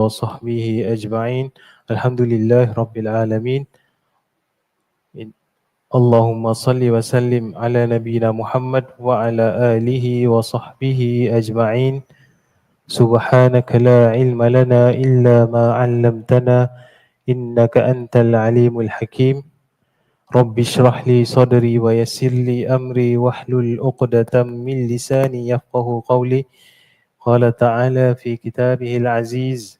وصحبه أجمعين. الحمد لله رب العالمين. اللهم صل وسلم على نبينا محمد وعلى آله وصحبه أجمعين. سبحانك لا علم لنا إلا ما علمتنا إنك أنت العليم الحكيم. رب اشرح لي صدري ويسر لي أمري واحلل عقدة من لساني يفقه قولي. قال تعالى في كتابه العزيز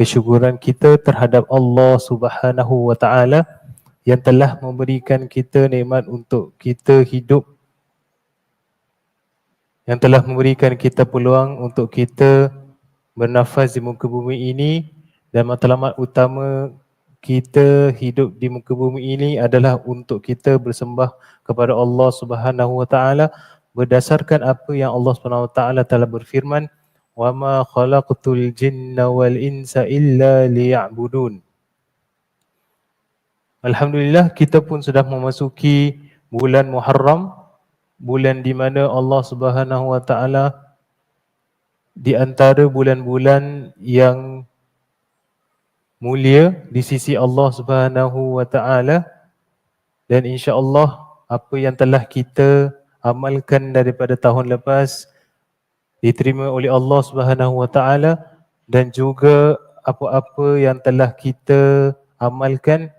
kesyukuran kita terhadap Allah Subhanahu wa taala yang telah memberikan kita nikmat untuk kita hidup. Yang telah memberikan kita peluang untuk kita bernafas di muka bumi ini. Dan matlamat utama kita hidup di muka bumi ini adalah untuk kita bersembah kepada Allah Subhanahu wa taala berdasarkan apa yang Allah Subhanahu wa taala telah berfirman Wama khalqatul jinna wal insa illa liyabudun. Alhamdulillah kita pun sudah memasuki bulan Muharram bulan di mana Allah Subhanahu Wa Taala di antara bulan-bulan yang mulia di sisi Allah Subhanahu Wa Taala dan insya-Allah apa yang telah kita amalkan daripada tahun lepas diterima oleh Allah Subhanahu Wa Taala dan juga apa-apa yang telah kita amalkan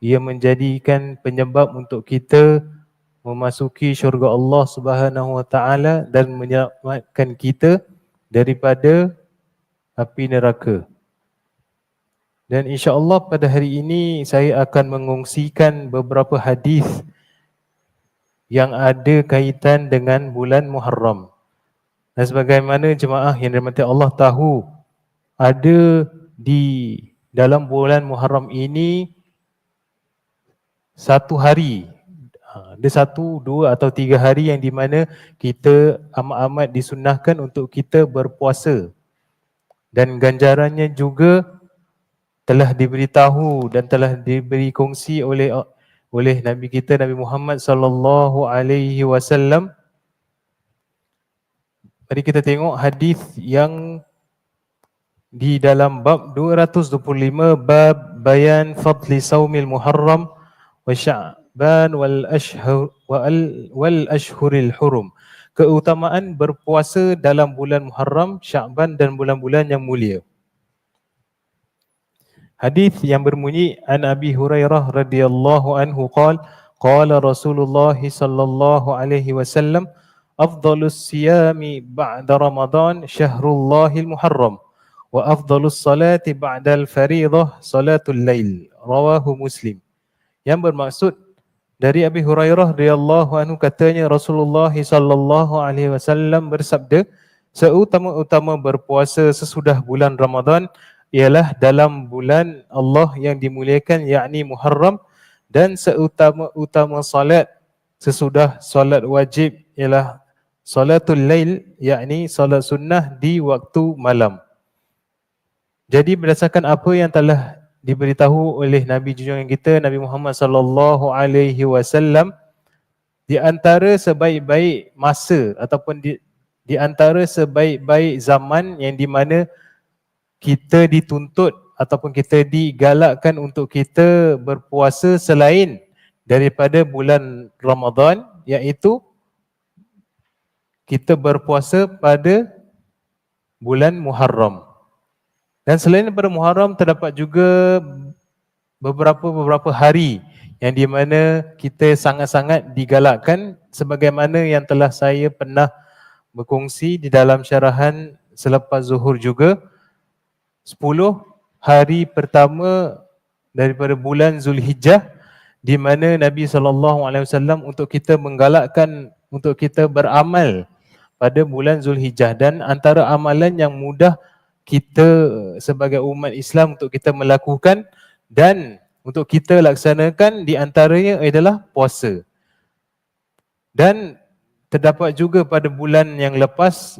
ia menjadikan penyebab untuk kita memasuki syurga Allah Subhanahu Wa Taala dan menyelamatkan kita daripada api neraka. Dan insya-Allah pada hari ini saya akan mengungsikan beberapa hadis yang ada kaitan dengan bulan Muharram. Dan sebagaimana jemaah yang dirahmati Allah tahu ada di dalam bulan Muharram ini satu hari ha, ada satu, dua atau tiga hari yang di mana kita amat-amat disunahkan untuk kita berpuasa. Dan ganjarannya juga telah diberitahu dan telah diberi kongsi oleh oleh Nabi kita Nabi Muhammad sallallahu alaihi wasallam Mari kita tengok hadis yang di dalam bab 225 bab bayan fadli saumil muharram wa sya'ban wal ashhur wal ashhuril hurum keutamaan berpuasa dalam bulan Muharram, Sya'ban dan bulan-bulan yang mulia. Hadis yang berbunyi an Abi Hurairah radhiyallahu anhu qala qala Rasulullah sallallahu alaihi wasallam أفضل الصيام بعد رمضان شهر الله المحرم وأفضل الصلاة بعد الفريضة صلاة الليل رواه مسلم. Yang bermaksud dari Abi Hurairah radhiyallahu anhu katanya Rasulullah sallallahu alaihi wasallam bersabda seutama-utama berpuasa sesudah bulan Ramadan ialah dalam bulan Allah yang dimuliakan yakni Muharram dan seutama-utama salat sesudah salat wajib ialah Salatul lail yakni salat sunnah di waktu malam. Jadi berdasarkan apa yang telah diberitahu oleh Nabi junjungan kita Nabi Muhammad sallallahu alaihi wasallam di antara sebaik-baik masa ataupun di di antara sebaik-baik zaman yang di mana kita dituntut ataupun kita digalakkan untuk kita berpuasa selain daripada bulan Ramadan iaitu kita berpuasa pada bulan Muharram. Dan selain daripada Muharram terdapat juga beberapa-beberapa hari yang di mana kita sangat-sangat digalakkan sebagaimana yang telah saya pernah berkongsi di dalam syarahan selepas zuhur juga 10 hari pertama daripada bulan Zulhijjah di mana Nabi SAW untuk kita menggalakkan untuk kita beramal pada bulan Zulhijjah dan antara amalan yang mudah kita sebagai umat Islam untuk kita melakukan dan untuk kita laksanakan di antaranya adalah puasa. Dan terdapat juga pada bulan yang lepas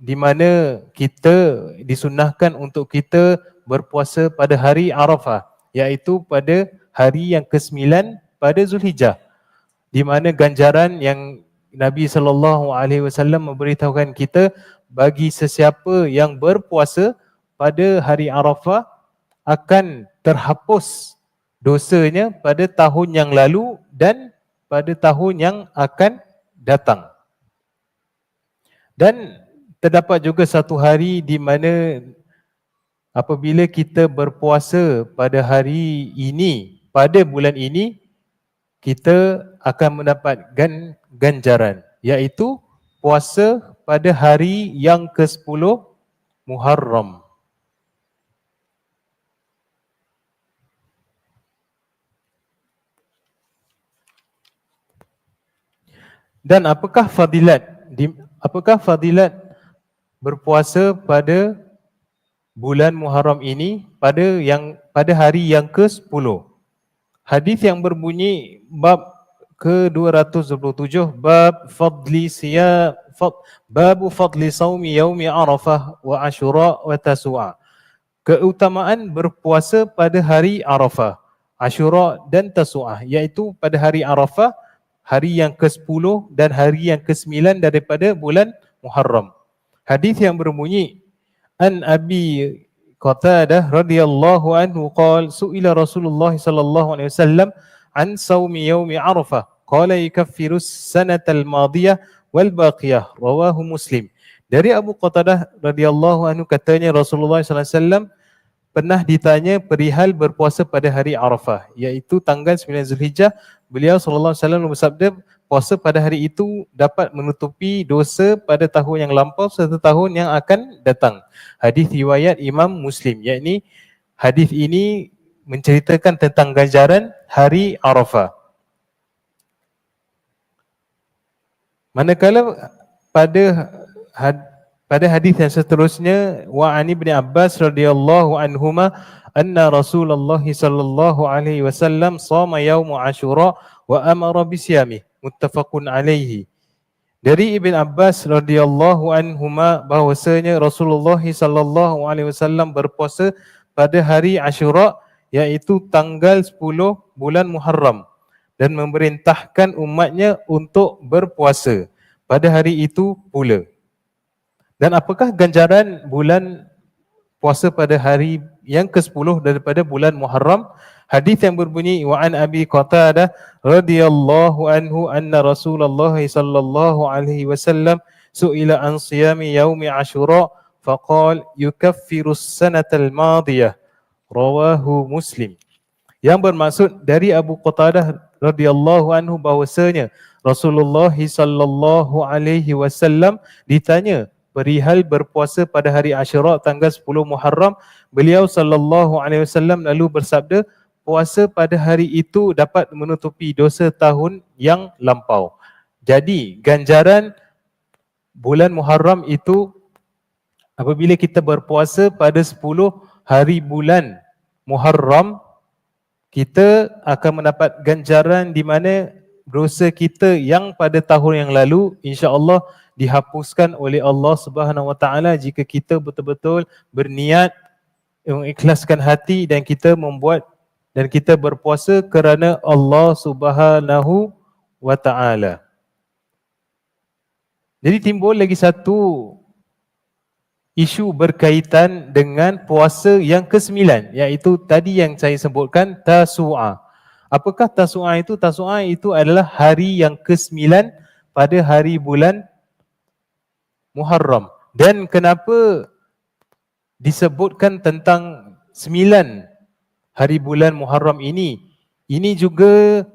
di mana kita disunahkan untuk kita berpuasa pada hari Arafah iaitu pada hari yang ke-9 pada Zulhijjah di mana ganjaran yang Nabi sallallahu alaihi wasallam memberitahukan kita bagi sesiapa yang berpuasa pada hari Arafah akan terhapus dosanya pada tahun yang lalu dan pada tahun yang akan datang. Dan terdapat juga satu hari di mana apabila kita berpuasa pada hari ini, pada bulan ini, kita akan mendapat ganjaran iaitu puasa pada hari yang ke-10 Muharram. Dan apakah fadilat di, apakah fadilat berpuasa pada bulan Muharram ini pada yang pada hari yang ke-10? Hadis yang berbunyi bab ke-227 bab fadli siya fad, bab fadli saumi yaumi arafah wa ashura wa tasu'a. Keutamaan berpuasa pada hari arafah ashura dan tasu'a iaitu pada hari arafah hari yang ke-10 dan hari yang ke-9 daripada bulan muharram. Hadis yang berbunyi an abi qatadah radhiyallahu anhu qala su'ila rasulullah sallallahu alaihi wasallam an saumi yaumi arafah. Qala yukaffiru sanatal madiyah wal baqiyah. Rawahu muslim. Dari Abu Qatadah radhiyallahu anhu katanya Rasulullah sallallahu alaihi wasallam pernah ditanya perihal berpuasa pada hari Arafah iaitu tanggal 9 Zulhijjah. Beliau sallallahu alaihi wasallam bersabda puasa pada hari itu dapat menutupi dosa pada tahun yang lampau serta tahun yang akan datang hadis riwayat Imam Muslim yakni hadis ini menceritakan tentang ganjaran hari Arafah. Manakala pada had, pada hadis yang seterusnya wa ani bin Abbas radhiyallahu anhuma anna Rasulullah sallallahu alaihi wasallam shama yaum Ashura wa amara bi siyami muttafaqun alaihi dari Ibn Abbas radhiyallahu anhuma bahwasanya Rasulullah sallallahu alaihi wasallam berpuasa pada hari Ashura iaitu tanggal 10 bulan Muharram dan memerintahkan umatnya untuk berpuasa pada hari itu pula. Dan apakah ganjaran bulan puasa pada hari yang ke-10 daripada bulan Muharram? Hadis yang berbunyi wa an Abi Qatadah radhiyallahu anhu anna Rasulullah sallallahu alaihi wasallam su'ila an siyami yaumi Ashura faqal yukaffiru as-sanata al-madiyah rawahu Muslim. Yang bermaksud dari Abu Qatadah radhiyallahu anhu bahwasanya Rasulullah sallallahu alaihi wasallam ditanya perihal berpuasa pada hari Asyura tanggal 10 Muharram, beliau sallallahu alaihi wasallam lalu bersabda, puasa pada hari itu dapat menutupi dosa tahun yang lampau. Jadi, ganjaran bulan Muharram itu apabila kita berpuasa pada 10 hari bulan Muharram kita akan mendapat ganjaran di mana dosa kita yang pada tahun yang lalu insya-Allah dihapuskan oleh Allah Subhanahu Wa Taala jika kita betul-betul berniat mengikhlaskan hati dan kita membuat dan kita berpuasa kerana Allah Subhanahu Wa Taala. Jadi timbul lagi satu isu berkaitan dengan puasa yang ke-9 iaitu tadi yang saya sebutkan Tasu'a. Apakah Tasu'a itu? Tasu'a itu adalah hari yang ke-9 pada hari bulan Muharram. Dan kenapa disebutkan tentang sembilan hari bulan Muharram ini? Ini juga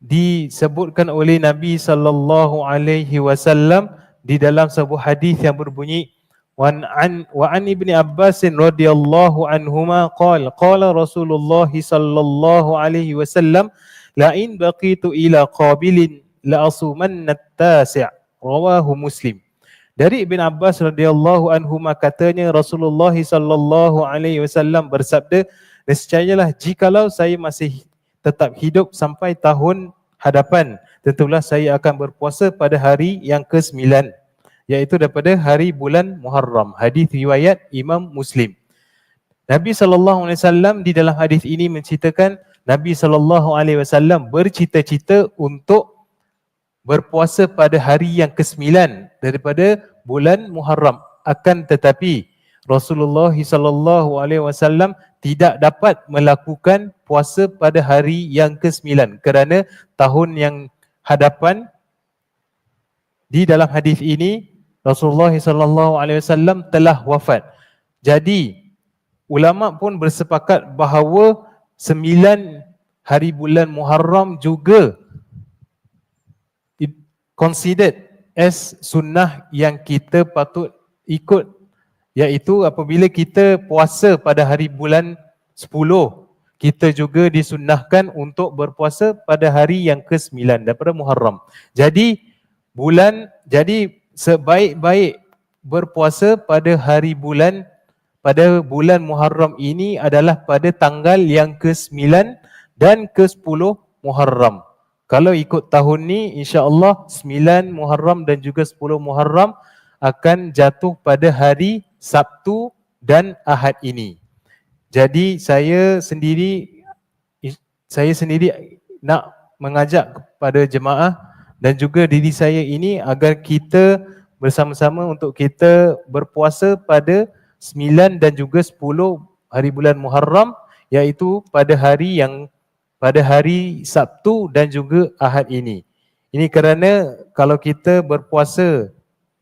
disebutkan oleh Nabi sallallahu alaihi wasallam di dalam sebuah hadis yang berbunyi Wan an wa an ibni Abbas radhiyallahu anhuma qala qala Rasulullah sallallahu alaihi wasallam la in baqitu ila qabilin la asumanna at-tasi' rawahu Muslim dari Ibn Abbas radhiyallahu anhu katanya Rasulullah sallallahu alaihi wasallam bersabda, nescayalah jikalau saya masih tetap hidup sampai tahun hadapan, tentulah saya akan berpuasa pada hari yang ke-9 iaitu daripada hari bulan Muharram. Hadis riwayat Imam Muslim. Nabi sallallahu alaihi wasallam di dalam hadis ini menceritakan Nabi sallallahu alaihi wasallam bercita-cita untuk berpuasa pada hari yang ke-9 daripada bulan Muharram akan tetapi Rasulullah sallallahu alaihi wasallam tidak dapat melakukan puasa pada hari yang ke-9 kerana tahun yang hadapan di dalam hadis ini Rasulullah sallallahu alaihi wasallam telah wafat. Jadi ulama pun bersepakat bahawa sembilan hari bulan Muharram juga considered as sunnah yang kita patut ikut iaitu apabila kita puasa pada hari bulan 10 kita juga disunnahkan untuk berpuasa pada hari yang ke-9 daripada Muharram. Jadi bulan jadi sebaik-baik berpuasa pada hari bulan pada bulan Muharram ini adalah pada tanggal yang ke-9 dan ke-10 Muharram. Kalau ikut tahun ni insya-Allah 9 Muharram dan juga 10 Muharram akan jatuh pada hari Sabtu dan Ahad ini. Jadi saya sendiri saya sendiri nak mengajak kepada jemaah dan juga diri saya ini agar kita bersama-sama untuk kita berpuasa pada 9 dan juga 10 hari bulan Muharram iaitu pada hari yang pada hari Sabtu dan juga Ahad ini. Ini kerana kalau kita berpuasa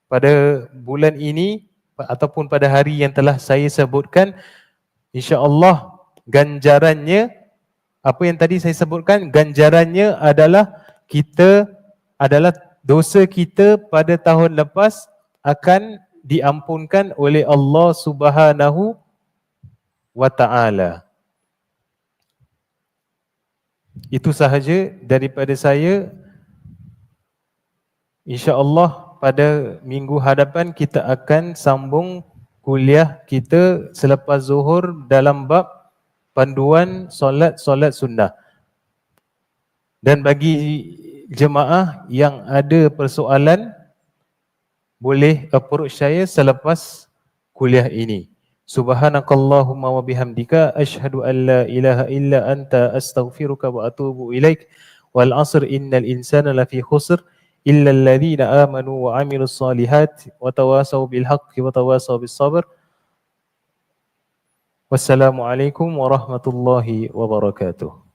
pada bulan ini ataupun pada hari yang telah saya sebutkan insya-Allah ganjarannya apa yang tadi saya sebutkan ganjarannya adalah kita adalah dosa kita pada tahun lepas akan diampunkan oleh Allah Subhanahu wa taala. Itu sahaja daripada saya. Insya-Allah pada minggu hadapan kita akan sambung kuliah kita selepas zuhur dalam bab panduan solat-solat sunnah. Dan bagi jemaah yang ada persoalan boleh approach saya selepas kuliah ini. Subhanakallahumma wa bihamdika ashhadu an la ilaha illa anta astaghfiruka wa atubu ilaik. Wal asr innal insana lafi khusr illa alladhina amanu wa amilus salihat wa tawasaw bil haqqi wa tawasaw bis sabr. Wassalamualaikum warahmatullahi wabarakatuh.